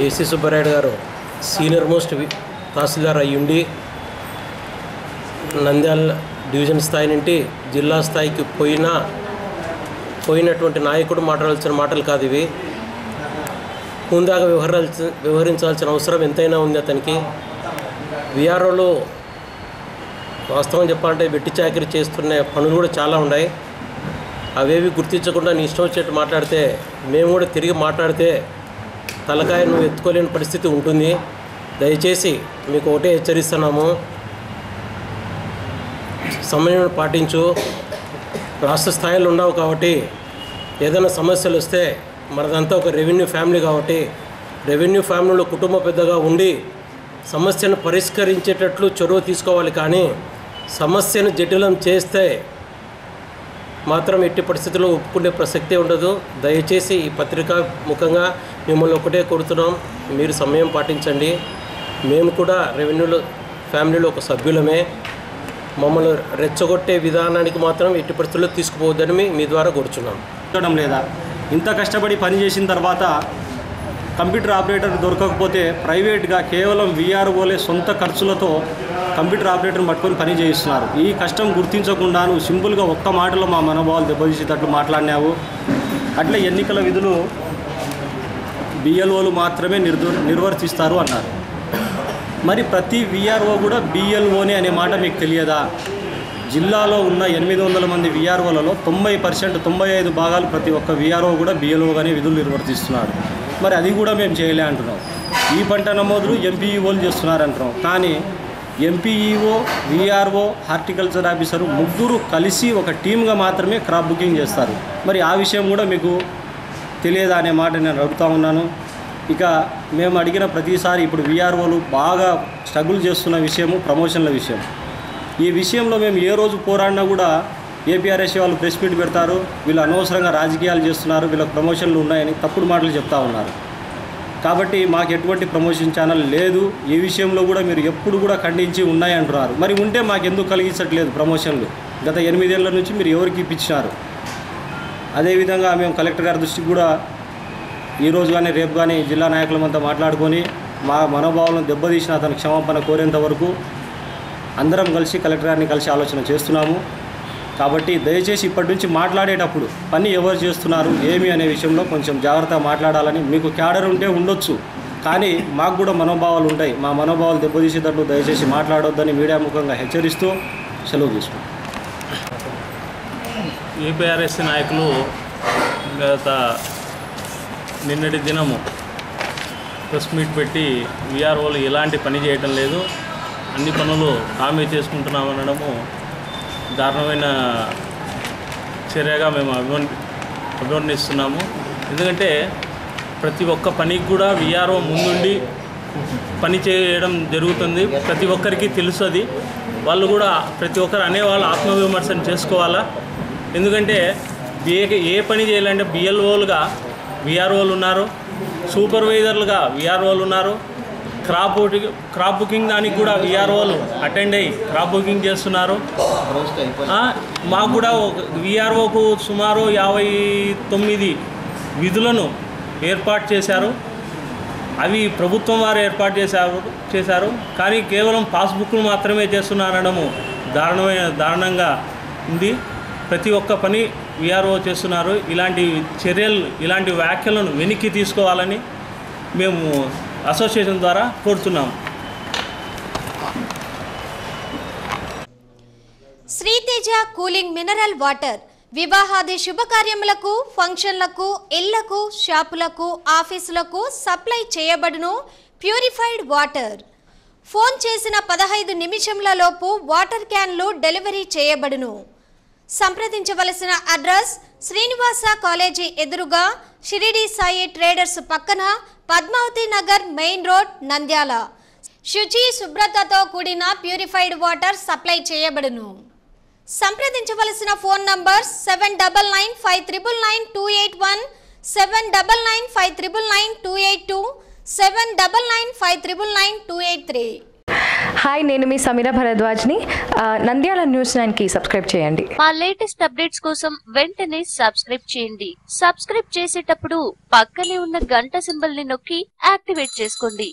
AC Subbarayudu గారు senior most వి- తహసీల్దార్ అయ్యుండి Nandyal division స్థాయి నుండి జిల్లా స్థాయికి పోయినా పోయినటువంటి నాయకుడు మాట్లాడాల్సిన మాటలు కాదు ఇవి. ముందాగా వ్యవహరించాల్సి వ్యవహరించాల్సిన అవసరం ఎంతైనా ఉంది అతనికి. విఆర్ఓలో వాస్తవం చెప్పాలంటే వెట్టి చాకరీ చేస్తున్న పనులు కూడా చాలా ఉన్నాయి. అవేవి గుర్తించకుండా నీ ఇష్టం వచ్చేట్టు మాట్లాడితే మేము కూడా తిరిగి మాట్లాడితే తలకాయ నువ్వు ఎత్తుకోలేని పరిస్థితి ఉంటుంది. దయచేసి మీకు ఒకటే హెచ్చరిస్తున్నాము. సమయం పాటించు. రాష్ట్ర స్థాయిలో ఉన్నావు కాబట్టి ఏదైనా సమస్యలు వస్తే మనదంతా ఒక రెవెన్యూ ఫ్యామిలీ కాబట్టి రెవెన్యూ ఫ్యామిలీలో కుటుంబ పెద్దగా ఉండి సమస్యను పరిష్కరించేటట్లు చొరవ తీసుకోవాలి కానీ సమస్యను జటిలం చేస్తే మాత్రం ఎట్టి పరిస్థితుల్లో ఒప్పుకునే ప్రసక్తే ఉండదు. దయచేసి ఈ పత్రిక ముఖంగా మిమ్మల్ని ఒకటే కోరుతున్నాం. మీరు సమయం పాటించండి. మేము కూడా రెవెన్యూలో ఫ్యామిలీలో ఒక సభ్యులమే. మమ్మల్ని రెచ్చగొట్టే విధానానికి మాత్రం ఎట్టి పరిస్థితుల్లో తీసుకుపోవద్దని మీ- ద్వారా కోరుచున్నాం. లేదా? ఇంత కష్టపడి పని చేసిన తర్వాత కంప్యూటర్ ఆపరేటర్ దొరకకపోతే ప్రైవేట్గా కేవలం వీఆర్ఓలే సొంత ఖర్చులతో కంప్యూటర్ ఆపరేటర్ని పట్టుకొని పని చేయిస్తున్నారు. ఈ కష్టం గుర్తించకుండా నువ్వు సింపుల్గా ఒక్క మాటలో మా మనోభావాలు దెబ్బతీసేటట్లు మాట్లాడినావు. అట్లే ఎన్నికల విధులు బిఎల్ఓలు మాత్రమే నిర్వర్తిస్తారు అన్నారు. మరి ప్రతి విఆర్ఓ కూడా బిఎల్ఓనే అనే మాట మీకు తెలియదా? జిల్లాలో ఉన్న ఎనిమిది వందల మంది విఆర్ఓలలో తొంభై పర్సెంట్ తొంభై ఐదు భాగాలు ప్రతి ఒక్క విఆర్ఓ కూడా బిఎల్ఓగానే విధులు నిర్వర్తిస్తున్నారు మరి అది కూడా మేము చేయలే అంటున్నాం. ఈ పంట నమోదులు ఎంపీఈఓలు చేస్తున్నారు అంటున్నాం కానీ ఎంపీఈఓ విఆర్ఓ హార్టికల్చర్ ఆఫీసరు ముగ్గురు కలిసి ఒక టీమ్గా మాత్రమే క్రాప్ బుకింగ్ చేస్తారు. మరి ఆ విషయం కూడా మీకు తెలియదా అనే మాట నేను అడుగుతా ఉన్నాను. ఇక మేము అడిగిన ప్రతిసారి ఇప్పుడు విఆర్ఓలు బాగా స్ట్రగుల్ చేస్తున్న విషయము ప్రమోషన్ల విషయం. ఈ విషయంలో మేము ఏ రోజు పోరాడినా కూడా ఏపీఆర్ఎస్ వాళ్ళు ప్రెస్ మీట్ పెడతారు. వీళ్ళు అనవసరంగా రాజకీయాలు చేస్తున్నారు. వీళ్ళకి ప్రమోషన్లు ఉన్నాయని తప్పుడు మాటలు చెప్తా ఉన్నారు. కాబట్టి మాకు ఎటువంటి ప్రమోషన్ ఛానల్ లేదు. ఈ విషయంలో కూడా మీరు ఎప్పుడు కూడా ఖండించి ఉన్నాయి అంటున్నారు. మరి ఉంటే మాకెందుకు కలిగించట్లేదు ప్రమోషన్లు? గత ఎనిమిదేళ్ళ నుంచి మీరు ఎవరికి ఇప్పించినారు? అదేవిధంగా మేము కలెక్టర్ గారి దృష్టికి కూడా ఈరోజు కానీ రేపు కానీ జిల్లా నాయకులమంతా మాట్లాడుకొని మా మనోభావాలను దెబ్బతీసిన అతను క్షమాపణ కోరేంత వరకు అందరం కలిసి కలెక్టర్ గారిని కలిసి ఆలోచన చేస్తున్నాము. కాబట్టి దయచేసి ఇప్పటి నుంచి మాట్లాడేటప్పుడు పని ఎవరు చేస్తున్నారు ఏమి అనే విషయంలో కొంచెం జాగ్రత్తగా మాట్లాడాలని మీకు క్యాడర్ ఉంటే ఉండొచ్చు. కానీ మాకు కూడా మనోభావాలు ఉంటాయి. మా మనోభావాలు దెబ్బతీసేటట్లు దయచేసి మాట్లాడొద్దని మీడియా ముఖంగా హెచ్చరిస్తూ సెలవు తీసుకుంటాం యూపీఆర్ఎస్ నాయకులు గత నిన్నటి దినము ప్రెస్ మీట్ పెట్టి వీఆర్ఓలు ఎలాంటి పని చేయటం లేదు అన్ని పనులు తామే చేసుకుంటున్నామనడము దారుణమైన చర్యగా మేము అభివర్ణి అభివర్ణిస్తున్నాము. ఎందుకంటే ప్రతి ఒక్క పనికి కూడా విఆర్ఓ ముందుండి పని చేయడం జరుగుతుంది. ప్రతి ఒక్కరికి తెలుసు అది. వాళ్ళు కూడా ప్రతి ఒక్కరు అనేవాళ్ళు ఆత్మవిమర్శన చేసుకోవాలా? ఎందుకంటే ఏ ఏ పని చేయాలంటే బిఎల్ఓలుగా విఆర్ఓలు ఉన్నారు. సూపర్వైజర్లుగా విఆర్ఓలు ఉన్నారు. క్రాప్ బుకింగ్ క్రాప్ బుకింగ్ దానికి కూడా విఆర్ఓలు అటెండ్ అయ్యి క్రాప్ బుకింగ్ చేస్తున్నారు. మాకు కూడా విఆర్ఓకు సుమారు యాభై తొమ్మిది విధులను ఏర్పాటు చేశారు. అవి ప్రభుత్వం వారు ఏర్పాటు చేశారు చేశారు. కానీ కేవలం పాస్బుక్లు మాత్రమే చేస్తున్నారనడము దారుణమైన దారుణంగా ఉంది. ప్రతి ఒక్క పని విఆర్ఓ చేస్తున్నారు. ఇలాంటి చర్యలు ఇలాంటి వ్యాఖ్యలను వెనక్కి తీసుకోవాలని మేము అసోసియేషన్ ద్వారా కోరుతున్నాము. శ్రీతేజ కూలింగ్ మినరల్ వాటర్ వివాహాది శుభకార్యములకు ఫంక్షన్లకు ఇళ్ళకు షాపులకు ఆఫీసులకు సప్లై చేయబడును ప్యూరిఫైడ్ వాటర్. ఫోన్ చేసిన పదహైదు నిమిషంలలోపు వాటర్ క్యాన్లు డెలివరీ చేయబడును. సంప్రదించవలసిన అడ్రస్ శ్రీనివాస కాలేజీ ఎదురుగా షిరిడి సాయి ట్రేడర్స్ పక్కన పద్మావతి నగర్ మెయిన్ రోడ్ నంద్యాల. శుచి శుభ్రతతో కూడిన ప్యూరిఫైడ్ వాటర్ సప్లై చేయబడును. సంప్రదించవలసిన phone number seven double nine five triple nine two eight one seven double nine five triple nine two eight two seven double nine five triple nine two eight three. Hi నేను మీ సమీర భరద్వాజ్ని. Nandyal news నైన్కి subscribe చేయండి. మా latest updates కోసం వెంటనే subscribe చేయండి. Subscribe చేసేటప్పుడు పక్కనే ఉన్న గంట సింబల్ని నొక్కి యాక్టివేట్ చేసుకోండి.